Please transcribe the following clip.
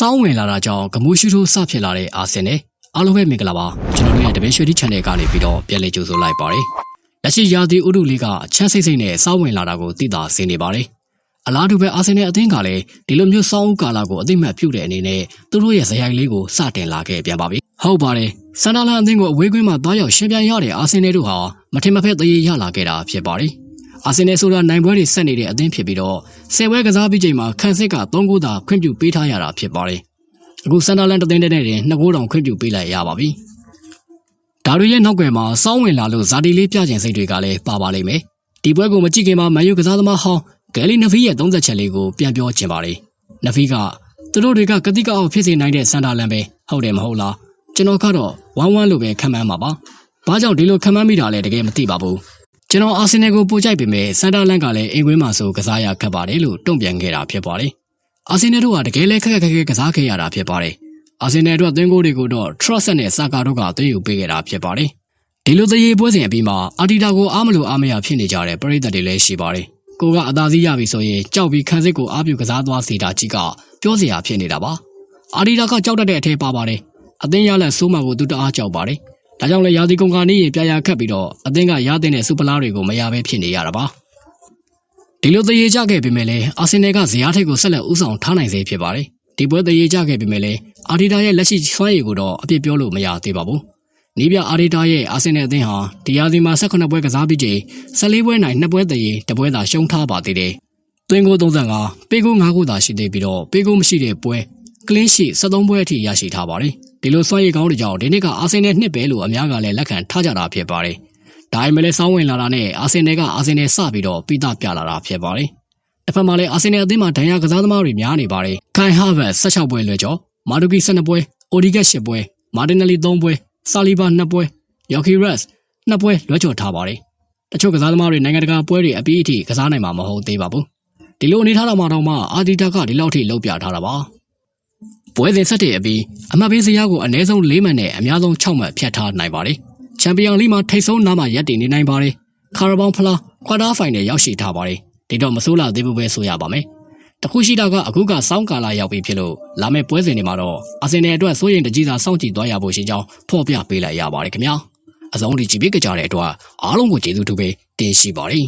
စောင်းဝင်လာတာကြောင့်ဂမူရှူထိုးစဖြစ်လာတဲ့အာဆင်နယ်အားလုံးပဲမင်္ဂလာပါကျွန်တော်တို့ရဲ့တပင်းရွှေဒီ channel ကနေပြီးတော့ပြန်လည်ကြိုဆိုလိုက်ပါတယ်လက်ရှိရာသီဥတုလေးကချမ်းစိတ်စိတ်နဲ့စောင်းဝင်လာတာကိုသိသာစေနေပါတယ်အလားတူပဲအာဆင်နယ်အသင်းကလည်းဒီလိုမျိုးစောင်းဥကာလာကိုအသိမှတ်ပြုတဲ့အနေနဲ့သူတို့ရဲ့ဇယိုင်လေးကိုစတင်လာခဲ့ပြန်ပါပြီဟုတ်ပါတယ်ဆန်ဒါလန်အသင်းကိုအဝေးကွင်းမှာသွားရောက်ရှင်ပြန်ရတဲ့အာဆင်နယ်တို့ဟာမထင်မဖက်သရေရလာခဲ့တာဖြစ်ပါတယ် အာဆင်နယ်ဆိုတာနိုင်ပွဲတွေဆက်နေတဲ့အသင်းဖြစ်ပြီးတော့ဆယ်ပွဲကစားပြီးချိန်မှာခန်းစစ်က3ဂိုးသာခွင့်ပြုပေးထားရတာဖြစ်ပါတယ်အခုဆန်ဒါလန်တသင်းတဲ့နဲ့တင်2ဂိုးတောင်ခွင့်ပြုပေးလိုက်ရပါပြီဒါတွေရဲ့နောက်ွယ်မှာစောင်းဝင်လာလို့ဇာတီလေးပြကျင်စိတ်တွေကလည်းပါပါလိမ့်မယ်ဒီပွဲကိုမကြည့်ခင်မှာမန်ယူကစားသမားဟောင်းဂယ်လီနဗီရဲ့30ချက်လေးကိုပြန်ပြောချင်ပါတယ်နဗီကသူတို့တွေကကတိကအောင်ဖြစ်စေနိုင်တဲ့ဆန်ဒါလန်ပဲဟုတ်တယ်မဟုတ်လားကျွန်တော်ကတော့ဝမ်းဝမ်းလို့ပဲခံမှန်းမှာပါဘာကြောင့်ဒီလိုခံမှန်းမိတာလဲတကယ်မသိပါဘူး ကျွန်တော်အာဆင်နယ်ကိုပို့ကြိုက်ပေမဲ့ဆန်ဒါလန်ကလည်းအင်ကွင်းမှာဆိုကစားရခက်ပါတယ်လို့တုံ့ပြန်ခဲ့တာဖြစ်ပါတယ်အာဆင်နယ်တို့ကတကယ်လဲခက်ခက်ခက်ခက်ကစားခဲ့ရတာဖြစ်ပါတယ်အာဆင်နယ်တို့အသင်းကိုတွေကိုတော့ Trust နဲ့စာကာတို့ကသွင်းယူပေးခဲ့တာဖြစ်ပါတယ်ဒီလိုသရေပွဲစဉ်အပြီးမှာအာတီတာကိုအားမလို့အားမရဖြစ်နေကြတဲ့ပရိသတ်တွေလည်းရှိပါတယ်ကိုကအသာစီးရပြီဆိုရင်ကြောက်ပြီးခန်းစစ်ကိုအားပြုကစားသွားစီတာကြီးကပြောစရာဖြစ်နေတာပါအာတီတာကကြောက်တတ်တဲ့အထက်ပါပါတယ်အသင်းရလက်ဆိုးမှကိုသူတအားကြောက်ပါတယ် ဒါကြောင့်လည်းရာသီကုန်ကနေရင်ပြရာခတ်ပြီးတော့အသင်းကရတဲ့တဲ့စူပလာတွေကိုမရဘဲဖြစ်နေရတာပါဒီလိုတရေကြခဲ့ပေမဲ့လည်းအာဆင်နယ်ကဇယားထိပ်ကိုဆက်လက်ဦးဆောင်ထားနိုင်စေဖြစ်ပါတယ်ဒီပွဲတရေကြခဲ့ပေမဲ့လည်းအာဒီတာရဲ့လက်ရှိစွမ်းရည်ကိုတော့အပြစ်ပြောလို့မရသေးပါဘူးနီးပြအာဒီတာရဲ့အာဆင်နယ်အသင်းဟာဒီရာသီမှာ18ပွဲကစားပြီးချိန်14ပွဲနိုင်2ပွဲတရေ2ပွဲသာရှုံးထားပါသေးတယ်သွင်းကို35ပေးကို9ခုသာရှိသေးပြီးတော့ပေးကိုမရှိတဲ့ပွဲကလင်းရှိ73ပွဲအထိရရှိထားပါတယ် ဒီလိုစွမ်းရည်ကောင်းတွေကြောင့်ဒီနှစ်ကအာဆင်နယ်နှစ်ပဲလို့အများကလည်းလက်ခံထားကြတာဖြစ်ပါတယ်ဒါပေမဲ့လည်းစောင်းဝင်လာတာနဲ့အာဆင်နယ်ကအာဆင်နယ်စပြီးတော့ပြီးသားပြလာတာဖြစ်ပါတယ်တစ်ဖက်မှာလည်းအာဆင်နယ်အသင်းမှာဒဏ်ရာကစားသမားတွေများနေပါတယ်ခိုင်ဟာဗတ်16ပွဲလွှဲကျော်မာဒူကီ12ပွဲအိုဒီဂက်10ပွဲမာတင်နယ်လီ3ပွဲဆာလီဘာ2ပွဲယော်ခီရက်စ်2ပွဲလွှဲကျော်ထားပါတယ်တချို့ကစားသမားတွေနိုင်ငံတကာပွဲတွေအပြီးအထိကစားနိုင်မှာမဟုတ်သေးပါဘူးဒီလိုအနေထားတော့မှတော့မှအာဒီတာကဒီလောက်ထိလှုပ်ပြထားတာပါ ပွဲစဉ်ဆက်တဲ့အပြီးအမှတ်ပေးစရာကိုအနည်းဆုံး၄မှတ်နဲ့အများဆုံး6မှတ်ဖြတ်ထားနိုင်ပါတယ်ချန်ပီယံလိမှာထိတ်ဆုံးနားမှာရပ်တည်နေနိုင်ပါတယ်ခါရဘောင်ဖလားကွာတာဖိုင်နယ်ရောက်ရှိထားပါတယ်ဒီတော့မဆိုးလာသေးဘူးပဲဆိုရပါမယ်တခုရှိတာကအခုကစောင်းကာလာရောက်ပြီဖြစ်လို့လာမယ့်ပွဲစဉ်တွေမှာတော့အာဆင်နယ်အတွက်စိုးရင်တကြီးသာစောင့်ကြည့်သွားရဖို့ရှိကြောင်းဖော်ပြပေးလိုက်ရပါတယ်ခင်ဗျာအဆုံးထိကြည့်ပေးကြတဲ့အတွက်အားလုံးကိုကျေးဇူးတူပဲတင်ရှိပါတယ်